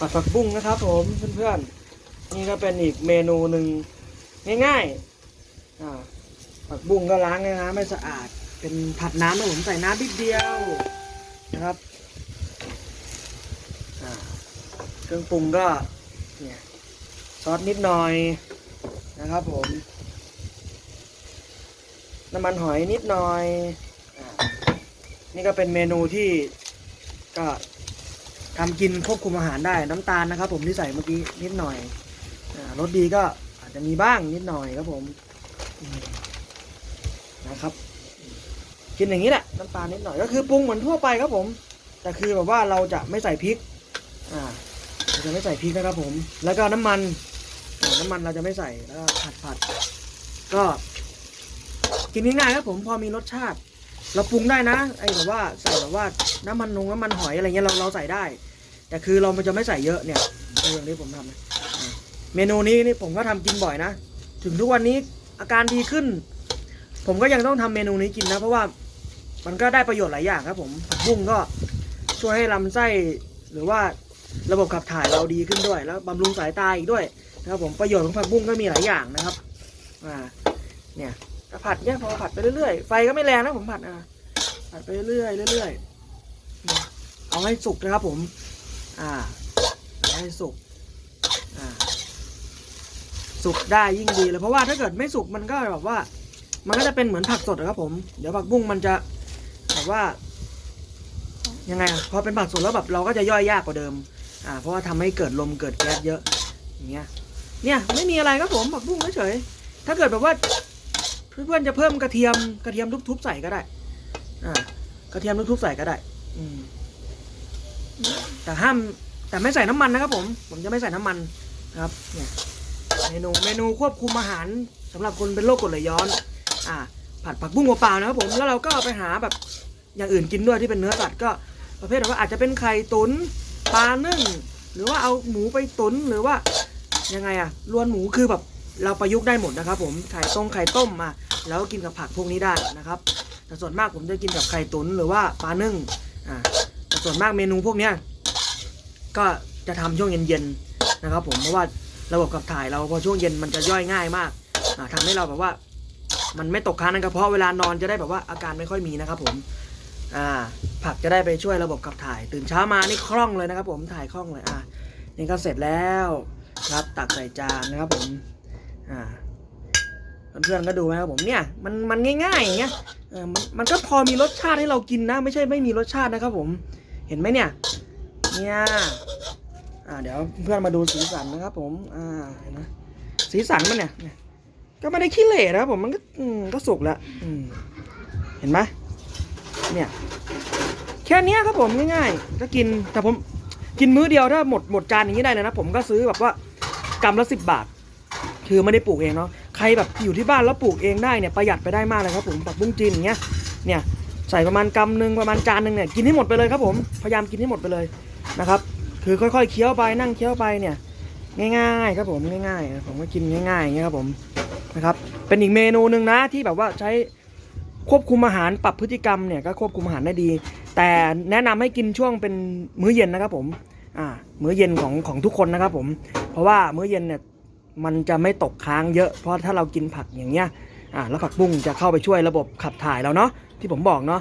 ผัดผักบุ้งนะครับ ผมเพื่อนๆนี่ก็เป็นอีกเมนูหนึ่งง่ายๆอ่าผักบุ้งก็ล้างในน้ำไม่สะอาด เป็นผัดน้ำนะผมใส่น้ำนิดเดียวนะครับเครื่องปรุงก็เนี่ยซอสนิดหน่อยนะครับผมน้ำมันหอยนิดหน่อยอนี่ก็เป็นเมนูที่ก็ ทำกินควบคุมอาหารได้น้ำตาลนะครับ ผมที่ใส่เมื่อกี้นิดหน่อยอรสดีก็อาจจะมีบ้างนิดหน่อยครับผมนะครับ กินอย่างนี้แหละน้ำตาลนิดหน่อยก็คือปรุงเหมือนทั่วไปครับผม แต่คือแบบว่าเราจะไม่ใส่พริกอ่าเราจะไม่ใส่พริกนะครับผม แล้วก็น้ำมันน้ำมันเราจะไม่ใส่แล้วก็ผัดผัดก็กินง่ายๆครับผมพอมีรสชาติ เราปรุงได้นะไอ้แบบว่าใส่แบบว่าน้ำมันนงน้ำมันหอยอะไรเงี้ยเราเราใส่ได้ แต่คือเรามันจะไม่ใส่เยอะเนี่ยอย่างที่ผมทำนะอ่าเมนูนี้นี่ผมก็ทำกินบ่อยนะ ถึงทุกวันนี้อาการดีขึ้น ผมก็ยังต้องทำเมนูนี้กินนะ เพราะว่ามันก็ได้ประโยชน์หลายอย่างครับ ผมผักบุ้งก็ช่วยให้ลำไส้หรือว่าระบบขับถ่ายเราดีขึ้นด้วย แล้วบำรุงสายตาอีกด้วยนะครับผมประโยชน์ของผักบุ้งก็มีหลายอย่างนะครับอ่าเนี่ย ก็ผัดเนี่ยพอผัดไปเรื่อยๆ ไฟก็ไม่แรงนะผมผัดอะผัดไปเรื่อยๆเรื่อยๆ เอาให้สุกนะครับผม อ่าเอาให้สุก อ่า สุกได้ยิ่งดีเลยเพราะว่าถ้าเกิดไม่สุกมันก็แบบว่า มันก็จะเป็นเหมือนผักสดอะครับผม เดี๋ยวผักบุ้งมันจะแบบว่า ยังไงอะพอเป็นผักสดแล้วแบบเราก็จะย่อยยากกว่าเดิม อ่า เพราะว่าทำให้เกิดลมเกิดแก๊สเยอะ อย่างเงี้ย เนี่ยไม่มีอะไรครับผมผักบุ้งเฉยๆถ้าเกิดแบบว่า เพื่อนๆจะเพิ่มกระเทียมกระเทียมทุบๆใส่ก็ได้อ่ากระเทียมทุบๆใส่ก็ได้ อืมแต่ห้ามแต่ไม่ใส่น้ำมันนะครับ ผม ผมจะไม่ใส่น้ำมันนะครับ เนี่ยเมนูเมนูควบคุมอาหารสำหรับคนเป็นโรคกรดไหลย้อน อ่า ผัดผักบุ้งเปล่านะครับผมแล้วเราก็ไปหาแบบอย่างอื่นกินด้วยที่เป็นเนื้อสัตว์ก็ประเภทแบบว่าอาจจะเป็นไข่ตุนปลานึ่งหรือว่าเอาหมูไปตุนหรือว่ายังไงอะรวนหมูคือแบบ เราประยุกต์ได้หมดนะครับ ผมไข่ต้มไข่ต้มมาแล้วกินกับผักพวกนี้ได้นะครับ แต่ส่วนมากผมจะกินกับไข่ตุนหรือว่าปลานึ่งอ่าแต่ส่วนมากเมนูพวกเนี้ยก็จะทำช่วงเย็นๆนะครับ ผมเพราะว่าระบบขับถ่ายเราพอช่วงเย็นมันจะย่อยง่ายมากอ่าทำให้เราแบบว่า มันไม่ตกค้างในกระเพาะเวลานอนจะได้แบบว่าอาการไม่ค่อยมีนะครับ ผมอ่าผักจะได้ไปช่วยระบบขับถ่าย ตื่นเช้ามานี่คล่องเลยนะครับ ผมถ่ายคล่องเลยอ่านี่ก็เสร็จแล้วครับตักใส่จานนะครับผม อ่าเพื่อนๆก็ดูไหมครับผมเนี่ยมันมันง่ายๆอย่างเงี้ยเออมันมันก็พอมีรสชาติให้เรากินนะ ไม่ใช่ไม่มีรสชาตินะครับผมเห็นไหมเนี่ยเนี่ยอ่าเดี๋ยวเพื่อนมาดูสีสันนะครับ ผมอ่าเห็นไหมสีสันมันเนี่ยเนี่ยก็ไม่ได้ขี้เหร่นะครับผมมันก็อืมก็สุกแล้วอืมเห็นไหมเนี่ยแค่เนี้ยครับผมง่ายๆก็กินแต่ผมกินมื้อเดียวถ้าหมดหมดจานอย่างนี้ได้เลยนะผมก็ซื้อแบบว่ากรัมละสิบบาท คือไม่ได้ปลูกเองเนาะใครแบบอยู่ที่บ้านแล้วปลูกเองได้เนี่ยประหยัดไปได้มากเลยครับผมผักบุ้งจีนอย่างเงี้ยเนี่ยใส่ประมาณกำหนึ่งประมาณจานหนึ่งเนี่ยกินให้หมดไปเลยครับผมพยายามกินให้หมดไปเลยนะครับคือค่อยๆเคี้ยวไปนั่งเคี้ยวไปเนี่ยง่ายๆครับผมง่ายๆผมก็กินง่ายๆอย่างเงี้ยครับผมนะครับเป็นอีกเมนูหนึ่งนะที่แบบว่าใช้ควบคุมอาหารปรับพฤติกรรมเนี่ยก็ควบคุมอาหารได้ดี แต่แนะนำให้กินช่วงเป็นมื้อเย็นนะครับผมอ่ามื้อเย็นของของทุกคนนะครับผมเพราะว่ามื้อเย็นเนี่ย มันจะไม่ตกค้างเยอะ เพราะถ้าเรากินผักอย่างเงี้ยอ่าแล้วผักบุ้งจะเข้าไปช่วยระบบขับถ่ายเราเนาะที่ผมบอกเนาะ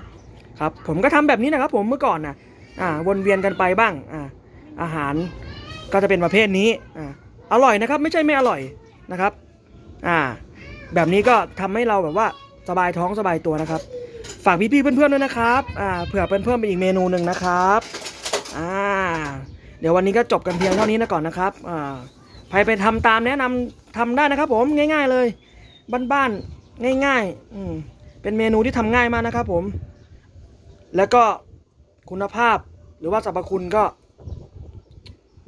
ครับผมก็ทำแบบนี้นะครับผมเมื่อก่อนนะอ่าวนเวียนกันไปบ้างอ่าอาหารก็จะเป็นประเภทนี้อ่าอร่อยนะครับไม่ใช่ไม่อร่อยนะครับอ่าแบบนี้ก็ทำให้เราแบบว่าสบายท้องสบายตัวนะครับ ฝากพี่ๆเพื่อนๆด้วยนะครับอ่าเผื่อเพิ่มเป็นอีกเมนูหนึ่งนะครับอ่าเดี๋ยววันนี้ก็จบกันเพียงเท่านี้นะก่อนนะครับอ่า ใครไปทำตามแนะนำทำได้นะครับ ผมง่าย ๆเลย บ้านๆง่ายๆอืมเป็นเมนูที่ทำง่ายมากนะครับ ผม แล้วก็คุณภาพหรือว่าสรรพคุณก็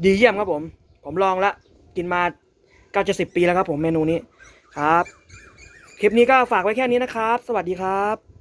ดีเยี่ยมครับผม ผมลองละกินมาเก้าจะสิบปีแล้วครับผมเมนูนี้ครับ คลิปนี้ก็ฝากไว้แค่นี้นะครับ สวัสดีครับ